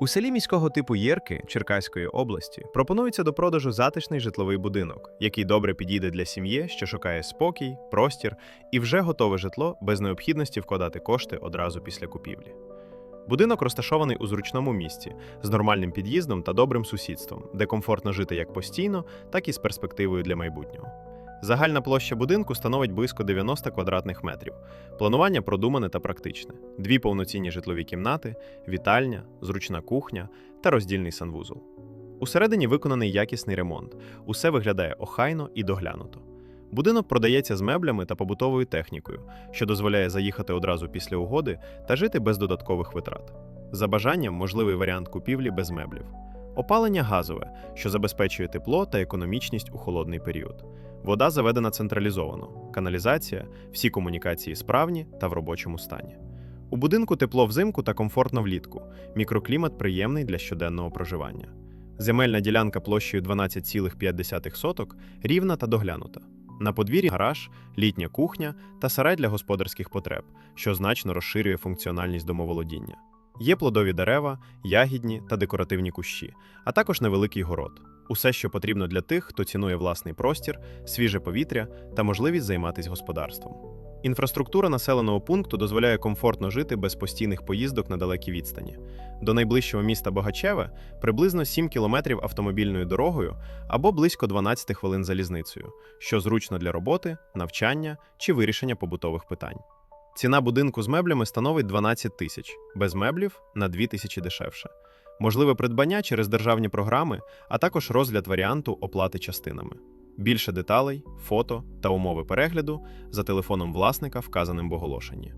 У селі міського типу Єрки Черкаської області пропонується до продажу затишний житловий будинок, який добре підійде для сім'ї, що шукає спокій, простір і вже готове житло без необхідності вкладати кошти одразу після купівлі. Будинок розташований у зручному місці з нормальним під'їздом та добрим сусідством, де комфортно жити як постійно, так і з перспективою для майбутнього. Загальна площа будинку становить близько 90 квадратних метрів. Планування продумане та практичне: дві повноцінні житлові кімнати, вітальня, зручна кухня та роздільний санвузол. Усередині виконаний якісний ремонт. Усе виглядає охайно і доглянуто. Будинок продається з меблями та побутовою технікою, що дозволяє заїхати одразу після угоди та жити без додаткових витрат. За бажанням можливий варіант купівлі без меблів. Опалення газове, що забезпечує тепло та економічність у холодний період. Вода заведена централізовано, каналізація, всі комунікації справні та в робочому стані. У будинку тепло взимку та комфортно влітку. Мікроклімат приємний для щоденного проживання. Земельна ділянка площею 12,5 соток рівна та доглянута. На подвір'ї гараж, літня кухня та сарай для господарських потреб, що значно розширює функціональність домоволодіння. Є плодові дерева, ягідні та декоративні кущі, а також невеликий город. Усе, що потрібно для тих, хто цінує власний простір, свіже повітря та можливість займатися господарством. Інфраструктура населеного пункту дозволяє комфортно жити без постійних поїздок на далекі відстані. До найближчого міста Богачеве приблизно 7 кілометрів автомобільною дорогою або близько 12 хвилин залізницею, що зручно для роботи, навчання чи вирішення побутових питань. Ціна будинку з меблями становить 12 тисяч, без меблів на 2 тисячі дешевше. Можливе придбання через державні програми, а також розгляд варіанту оплати частинами. Більше деталей, фото та умови перегляду за телефоном власника, вказаним в оголошенні.